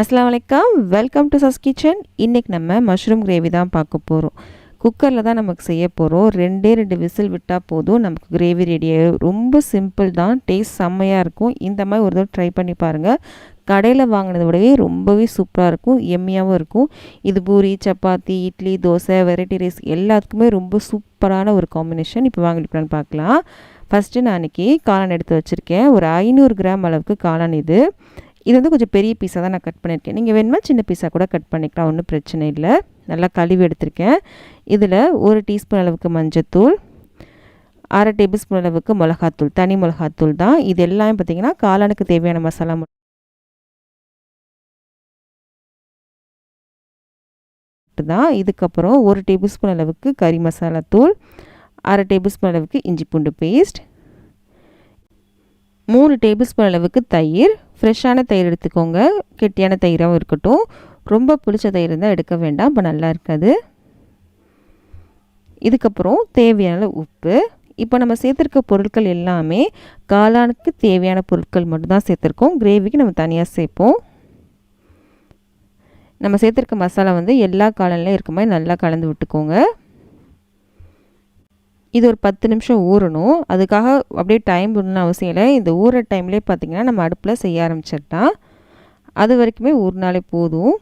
அஸ்லாம் வலைக்கம். Welcome to சஸ் kitchen இன்றைக்கி நம்ம மஷ்ரூம் கிரேவி தான் பார்க்க போகிறோம் குக்கரில் தான் நமக்கு செய்ய போகிறோம் ரெண்டே ரெண்டு விசில் விட்டால் போதும். நமக்கு கிரேவி ரெடி ஆகிடும் ரொம்ப சிம்பிள் தான். டேஸ்ட் செம்மையாக இருக்கும். இந்த மாதிரி ஒரு தடவை ட்ரை பண்ணி பாருங்கள் கடையில் வாங்கினதை விடவே ரொம்பவே சூப்பராக இருக்கும். எம்மியாகவும் இருக்கும். இது பூரி சப்பாத்தி இட்லி தோசை வெரைட்டி ரைஸ் எல்லாத்துக்குமே ரொம்ப சூப்பரான ஒரு காம்பினேஷன் இப்போ வாங்கிட்டு பார்க்கலாம். ஃபஸ்ட்டு நான் அன்றைக்கி காளான் எடுத்து வச்சுருக்கேன். ஒரு ஐநூறு கிராம் அளவுக்கு காளான் இது. இது வந்து கொஞ்சம் பெரிய பீஸாக தான் நான் கட் பண்ணியிருக்கேன். நீங்கள் வேணுமா சின்ன பீஸாக கூட கட் பண்ணிக்கலாம் ஒன்றும் பிரச்சனை இல்லை. நல்லா கழுவி எடுத்திருக்கேன். இதில் ஒரு டீஸ்பூன் அளவுக்கு மஞ்சத்தூள் அரை டேபிள் ஸ்பூன் அளவுக்கு மிளகாத்தூள் தனி மிளகாத்தூள் தான். இது எல்லாமே பார்த்திங்கன்னா காளானுக்கு தேவையான மசாலா தான். இதுக்கப்புறம் ஒரு டேபிள் ஸ்பூன் அளவுக்கு கறி மசாலா தூள் அரை டேபிள் ஸ்பூன் அளவுக்கு இஞ்சி பூண்டு பேஸ்ட் மூணு டேபிள் ஸ்பூன் அளவுக்கு தயிர் ஃப்ரெஷ்ஷான தயிர் எடுத்துக்கோங்க. கெட்டியான தயிராகவும் இருக்கட்டும். ரொம்ப புளிச்ச தயிர் இருந்தால் எடுக்க வேண்டாம். இப்போ நல்லா இருக்காது. இதுக்கப்புறம் தேவையான உப்பு. இப்போ நம்ம சேர்த்துருக்க பொருட்கள் எல்லாமே காளானுக்கு தேவையான பொருட்கள் மட்டும்தான் சேர்த்துருக்கோம். கிரேவிக்கு நம்ம தனியாக சேர்ப்போம். நம்ம சேர்த்துருக்க மசாலா வந்து எல்லா காலன்லையும் இருக்க மாதிரி நல்லா கலந்து விட்டுக்கோங்க. இது ஒரு பத்து நிமிஷம் ஊறணும். அதுக்காக அப்படியே டைம் விடணும்னு அவசியம் இல்லை. இந்த ஊற டைம்லேயே பார்த்திங்கன்னா நம்ம அடுப்பில் செய்ய ஆரம்பிச்சிட்டா அது வரைக்குமே ஊறினாலே போதும்.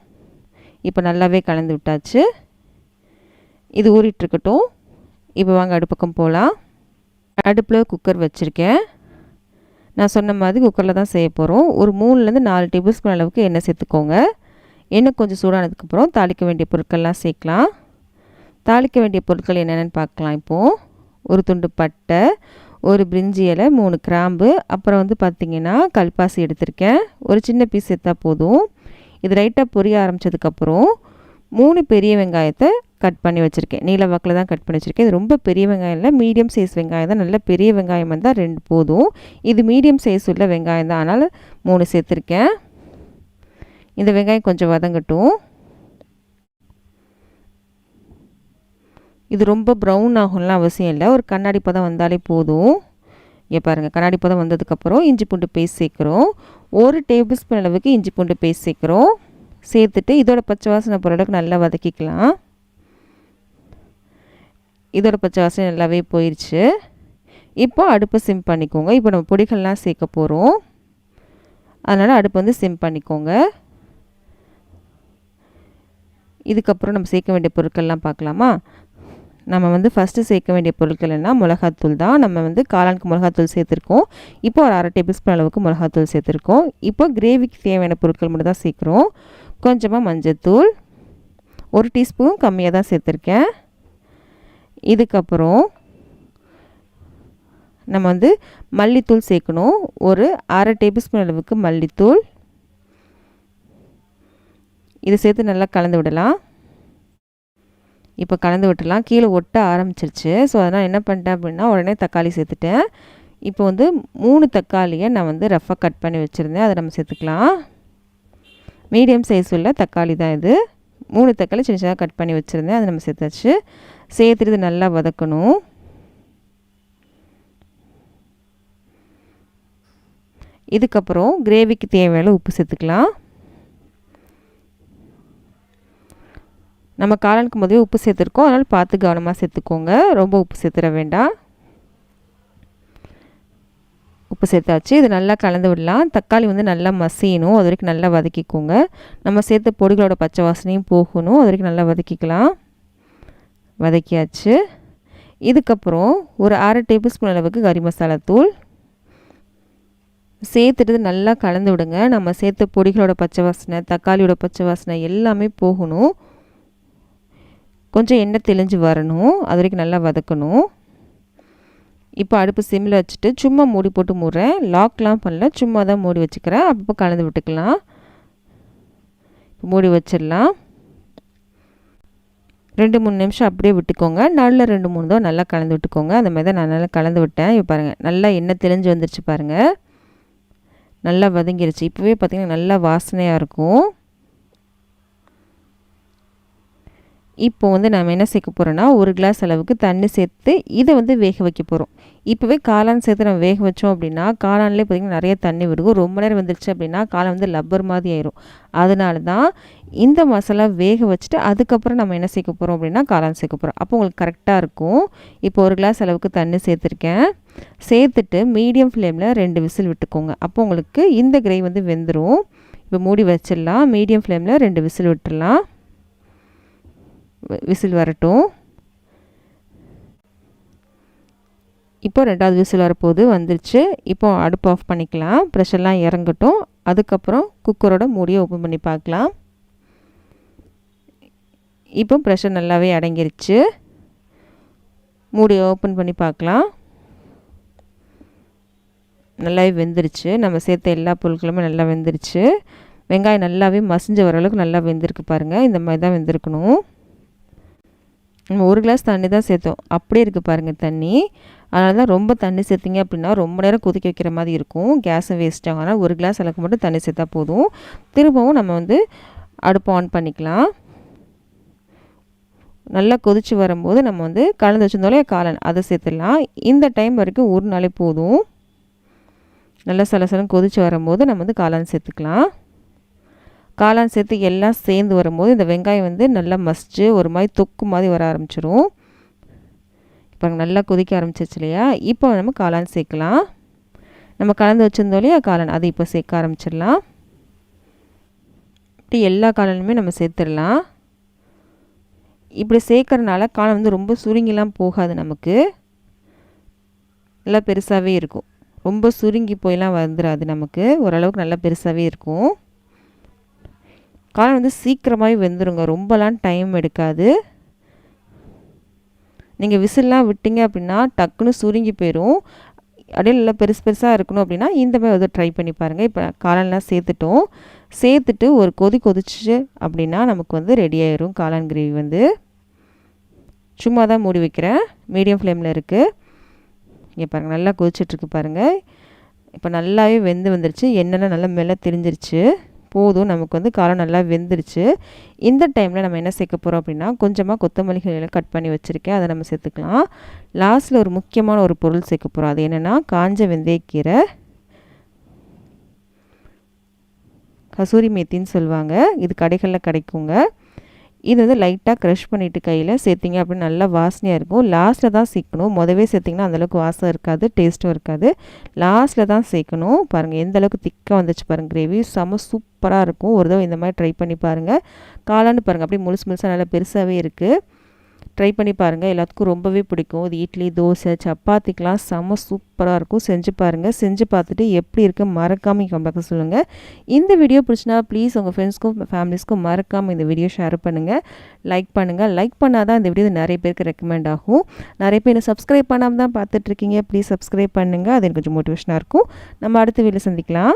இப்போ நல்லாவே கலந்து விட்டாச்சு. இது ஊறிட்டுருக்கட்டும் இப்போ வாங்க அடுப்பக்கம் போகலாம் அடுப்பில் குக்கர் வச்சுருக்கேன். நான் சொன்ன மாதிரி குக்கரில் தான் செய்ய போகிறோம் ஒரு மூணுலேருந்து நாலு டேபிள் ஸ்பூன் அளவுக்கு எண்ணெய் சேர்த்துக்கோங்க. எண்ணெய் கொஞ்சம் சூடானதுக்கப்புறம் தாளிக்க வேண்டிய பொருட்கள்லாம் சேர்க்கலாம். தாளிக்க வேண்டிய பொருட்கள் என்னென்னு பார்க்கலாம் இப்போது ஒரு துண்டு பட்டை ஒரு பிரிஞ்சி இலை மூணு கிராம்பு அப்புறம் வந்து பார்த்திங்கன்னா கல்பாசி எடுத்திருக்கேன். ஒரு சின்ன பீஸ் எடுத்தால் போதும். இது ரைட்டாக பொரிய ஆரம்பித்ததுக்கப்புறம் மூணு பெரிய வெங்காயத்தை கட் பண்ணி வச்சுருக்கேன். நீல வாக்கில் தான் கட் பண்ணி வச்சுருக்கேன். இது ரொம்ப பெரிய வெங்காயம் இல்லை மீடியம் சைஸ் வெங்காயம் தான். நல்ல பெரிய வெங்காயம் வந்தால் ரெண்டு போதும். இது மீடியம் சைஸ் உள்ள வெங்காயம் தான். அதனால் மூணு சேர்த்துருக்கேன். இந்த வெங்காயம் கொஞ்சம் வதங்கட்டும். இது ரொம்ப ப்ரௌன் ஆகும்லாம் அவசியம் இல்லை. ஒரு கண்ணாடி பதம் வந்தாலே போதும். இங்கே பாருங்கள் கண்ணாடி பதம் வந்ததுக்கப்புறம் இஞ்சி பூண்டு பேஸ்ட் சேர்க்குறோம். ஒரு டேபிள் ஸ்பூன் அளவுக்கு இஞ்சி பூண்டு பேஸ்ட் சேர்க்குறோம். சேர்த்துட்டு இதோட பச்சை வாசனை போகிற அளவுக்கு நல்லா வதக்கிக்கலாம். இதோட பச்சை வாசனை நல்லாவே போயிடுச்சு இப்போ அடுப்பை சிம் பண்ணிக்கோங்க. இப்போ நம்ம பொடிகள்லாம் சேர்க்க போகிறோம் அதனால் அடுப்பு வந்து சிம் பண்ணிக்கோங்க. இதுக்கப்புறம் நம்ம சேர்க்க வேண்டிய பொருட்கள்லாம் பார்க்கலாமா? நம்ம வந்து ஃபஸ்ட்டு சேர்க்க வேண்டிய பொருட்கள் என்ன? மிளகாத்தூள் தான். நம்ம வந்து காளானுக்கு மிளகாத்தூள் சேர்த்துருக்கோம். இப்போ ஒரு அரை டேபிள் ஸ்பூன் அளவுக்கு மிளகாத்தூள் சேர்த்துருக்கோம். இப்போ கிரேவிக்கு தேவையான பொருட்கள் மட்டும் தான் சேர்க்குறோம். கொஞ்சமாக மஞ்சத்தூள். ஒரு டீஸ்பூன் கம்மியாக தான் சேர்த்துருக்கேன். இதுக்கப்புறம் நம்ம வந்து மல்லித்தூள் சேர்க்கணும். ஒரு அரை டேபிள் ஸ்பூன் அளவுக்கு மல்லித்தூள். இதை சேர்த்து நல்லா கலந்து விடலாம். இப்போ கலந்து விட்டுலாம் கீழே ஒட்ட ஆரம்பிச்சிருச்சு. ஸோ அதனால் என்ன பண்ணிட்டேன் அப்படின்னா உடனே தக்காளி சேர்த்துட்டேன். இப்போ வந்து மூணு தக்காளியை நான் வந்து ரஃபாக கட் பண்ணி வச்சுருந்தேன். அதை நம்ம சேர்த்துக்கலாம். மீடியம் சைஸ் உள்ள தக்காளி தான் இது. மூணு தக்காளி சின்ன சின்னதாக கட் பண்ணி வச்சுருந்தேன். அதை நம்ம சேர்த்தாச்சு. சேர்த்துட்டு நல்லா வதக்கணும். இதுக்கப்புறம் கிரேவிக்கு தேவையான உப்பு சேர்த்துக்கலாம். நம்ம காளானுக்கு முதவே உப்பு சேர்த்துருக்கோம். அதனால் பார்த்து கவனமாக சேர்த்துக்கோங்க. ரொம்ப உப்பு சேர்த்துட வேண்டாம். உப்பு சேர்த்தாச்சு. இது நல்லா கலந்து விடலாம். தக்காளி வந்து நல்லா மசியணும். அது வரைக்கும் நல்லா வதக்கிக்கோங்க. நம்ம சேர்த்த பொடிகளோட பச்சை வாசனையும் போகணும். அது வரைக்கும் நல்லா வதக்கிக்கலாம். வதக்கியாச்சு. இதுக்கப்புறம் ஒரு அரை டேபிள் ஸ்பூன் அளவுக்கு கறி மசாலா தூள். சேர்த்துட்டு நல்லா கலந்து விடுங்க. நம்ம சேர்த்த பொடிகளோட பச்சை வாசனை தக்காளியோட பச்சை வாசனை எல்லாமே போகணும். கொஞ்சம் எண்ணெய் தெளிஞ்சு வரணும். அது வரைக்கும் நல்லா வதக்கணும். இப்போ அடுப்பு சிம்மில் வச்சுட்டு சும்மா மூடி போட்டு மூடுறேன். லாக்லாம் பண்ணல. சும்மா தான் மூடி வச்சுக்கிறேன். அப்பப்போ கலந்து விட்டுக்கலாம். மூடி வச்சிடலாம். ரெண்டு மூணு நிமிஷம் அப்படியே விட்டுக்கோங்க. நல்ல ரெண்டு மூணு தான் நல்லா கலந்து விட்டுக்கோங்க. அந்த மாதிரி தான் நான் நல்லா கலந்து விட்டேன். இப்போ பாருங்கள் நல்லா எண்ணெய் தெளிஞ்சு வந்துருச்சு பாருங்கள் நல்லா வதங்கிருச்சு. இப்போவே பார்த்திங்கன்னா நல்லா வாசனையாக இருக்கும். இப்போ வந்து நம்ம என்ன சேர்க்க போகிறோன்னா ஒரு கிளாஸ் அளவுக்கு தண்ணி சேர்த்து இதை வந்து வேக வைக்க போகிறோம் இப்போவே காளான் சேர்த்து நம்ம வேக வச்சோம் அப்படின்னா காளான்லேயே பார்த்திங்கன்னா நிறைய தண்ணி விடுவோம். ரொம்ப நேரம் வந்துருச்சு அப்படின்னா காளான் வந்து லப்பர் மாதிரி ஆயிரும். அதனால தான் இந்த மசாலா வேக வச்சுட்டு அதுக்கப்புறம் நம்ம என்ன சேர்க்க போகிறோம் அப்படின்னா காளான் சேர்க்க போகிறோம் அப்போ உங்களுக்கு கரெக்டாக இருக்கும். இப்போ ஒரு கிளாஸ் அளவுக்கு தண்ணி சேர்த்துருக்கேன். சேர்த்துட்டு மீடியம் ஃப்ளேமில் ரெண்டு விசில் விட்டுக்கோங்க. அப்போ உங்களுக்கு இந்த கிரேவி வந்து வெந்துடும் இப்போ மூடி வச்சிடலாம். மீடியம் ஃப்ளேமில் ரெண்டு விசில் விட்டுடலாம். விசில் வரட்டும். இப்போ ரெண்டாவது விசில் வரப்போது வந்துருச்சு. இப்போ அடுப்பு ஆஃப் பண்ணிக்கலாம். ப்ரெஷர்லாம் இறங்கட்டும். அதுக்கப்புறம் குக்கரோட மூடியை ஓப்பன் பண்ணி பார்க்கலாம். இப்போ ப்ரெஷர் நல்லாவே அடங்கிருச்சு. மூடியை ஓப்பன் பண்ணி பார்க்கலாம். நல்லாவே வெந்துருச்சு. நம்ம சேர்த்த எல்லா பொருட்களுமே நல்லா வெந்துருச்சு. வெங்காயம் நல்லாவே மசிஞ்ச வர அளவுக்கு நல்லா வெந்திருக்கு பாருங்கள் இந்த மாதிரி தான் வெந்திருக்கணும். ஒரு கிளாஸ் தண்ணி தான் சேர்த்தோம். அப்படியே இருக்குது பாருங்கள் தண்ணி. அதனால தான் ரொம்ப தண்ணி சேர்த்திங்க அப்படின்னா ரொம்ப நேரம் கொதிக்க வைக்கிற மாதிரி இருக்கும். கேஸும் வேஸ்ட் ஆகும் ஆனால் ஒரு கிளாஸ் அளவுக்கு மட்டும் தண்ணி சேர்த்தா போதும். திரும்பவும் நம்ம வந்து அடுப்பு ஆன் பண்ணிக்கலாம். நல்லா கொதித்து வரும்போது நம்ம வந்து கலந்து வச்சுருந்தோலே காலன் அதை சேர்த்துடலாம். இந்த டைம் வரைக்கும் ஒரு நாளே போதும். நல்லா சலசலம் கொதித்து வரும்போது நம்ம வந்து காளான் சேர்த்துக்கலாம். காளான் சேர்த்து எல்லாம் சேர்ந்து வரும்போது இந்த வெங்காயம் வந்து நல்லா மசிச்சு ஒரு மாதிரி தொக்கு மாதிரி வர ஆரம்பிச்சிடும் இப்போ நல்லா கொதிக்க ஆரம்பிச்சிச்சு இல்லையா? இப்போ நம்ம காளான் சேர்க்கலாம். நம்ம கலந்து வச்சுருந்தோம் இல்லையா காளான்? அதை இப்போ சேர்க்க ஆரம்பிச்சிடலாம். இப்படி எல்லா காளானுமே நம்ம சேர்த்துடலாம். இப்படி சேர்க்கறனால காளான் வந்து ரொம்ப சுருங்கிலாம் போகாது நமக்கு. நல்லா பெருசாகவே இருக்கும். ரொம்ப சுருங்கி போயெல்லாம் வந்துடாது நமக்கு. ஓரளவுக்கு நல்லா பெருசாகவே இருக்கும். காளான் வந்து சீக்கிரமாகவே வெந்துருங்க. ரொம்பலாம் டைம் எடுக்காது. நீங்கள் விசில்லாம் விட்டீங்க அப்படின்னா டக்குன்னு சுருங்கி போயிடும் அப்படியே நல்லா பெருசு பெருசாக இருக்கணும் அப்படின்னா இந்த மாதிரி வந்து ட்ரை பண்ணி பாருங்கள் இப்போ காளான்லாம் சேர்த்துட்டோம். சேர்த்துட்டு ஒரு கொதி கொதிச்சு அப்படின்னா நமக்கு வந்து ரெடி ஆயிரும் காளான் கிரேவி வந்து. சும்மா தான் மூடி வைக்கிறேன். மீடியம் ஃப்ளேமில் இருக்குது இங்கே பாருங்கள் நல்லா கொதிச்சிட்ருக்கு பாருங்கள் இப்போ நல்லாவே வெந்து வந்துருச்சு. என்னென்ன நல்லா மெல்ல தெரிஞ்சிருச்சு. போதும். நமக்கு வந்து காரம் நல்லா வெந்துருச்சு. இந்த டைமில் நம்ம என்ன சேர்க்க போகிறோம் அப்படின்னா கொஞ்சமாக கொத்தமல்லி கட் பண்ணி வச்சுருக்கேன். அதை நம்ம சேர்த்துக்கலாம். லாஸ்ட்டில் ஒரு முக்கியமான ஒரு பொருள் சேர்க்க போகிறோம் அது என்னென்னா காஞ்ச வெந்தயக்கீரை. கசூரி மேத்தின்னு சொல்லுவாங்க. இது கடைகளில் கிடைக்குங்க. இது வந்து லைட்டாக க்ரஷ் பண்ணிவிட்டு கையில் சேர்த்திங்க அப்படின்னு நல்லா வாசனையாக இருக்கும். லாஸ்ட்டில் தான் சேர்க்கணும். மொதவே சேர்த்திங்கன்னா அந்தளவுக்கு வாசம் இருக்காது டேஸ்ட்டும் இருக்காது. லாஸ்ட்டில் தான் சேர்க்கணும். பாருங்கள் எந்த அளவுக்கு திக்காக வந்துச்சு பாருங்கள் கிரேவி செம்ம சூப்பராக இருக்கும். ஒரு தடவை இந்த மாதிரி ட்ரை பண்ணி பாருங்கள் காளான்னு பாருங்கள் அப்படியே முழுசு முழுசாக நல்லா பெருசாகவே இருக்குது ட்ரை பண்ணி பாருங்கள் எல்லாத்துக்கும் ரொம்பவே பிடிக்கும். இது இட்லி தோசை சப்பாத்திக்கெலாம் செம்ம சூப்பராக இருக்கும். செஞ்சு பாருங்கள் செஞ்சு பார்த்துட்டு எப்படி இருக்க மறக்காமல் கம்பேக்க சொல்லுங்கள் இந்த வீடியோ பிடிச்சினா ப்ளீஸ் உங்கள் ஃப்ரெண்ட்ஸ்க்கும் ஃபேமிலிஸ்க்கும் மறக்காமல் இந்த வீடியோ ஷேர் பண்ணுங்கள் லைக் பண்ணுங்கள் லைக் பண்ணால் தான் இந்த வீடியோ நிறைய பேருக்கு ரெக்கமெண்ட் ஆகும். நிறைய பேர் சப்ஸ்கிரைப் பண்ணாமல் தான் பார்த்துட்ருக்கீங்க ப்ளீஸ் சப்ஸ்கிரைப் பண்ணுங்கள் அது எனக்கு கொஞ்சம் மோட்டிவேஷனாக இருக்கும். நம்ம அடுத்த வீடியோ சந்திக்கலாம்.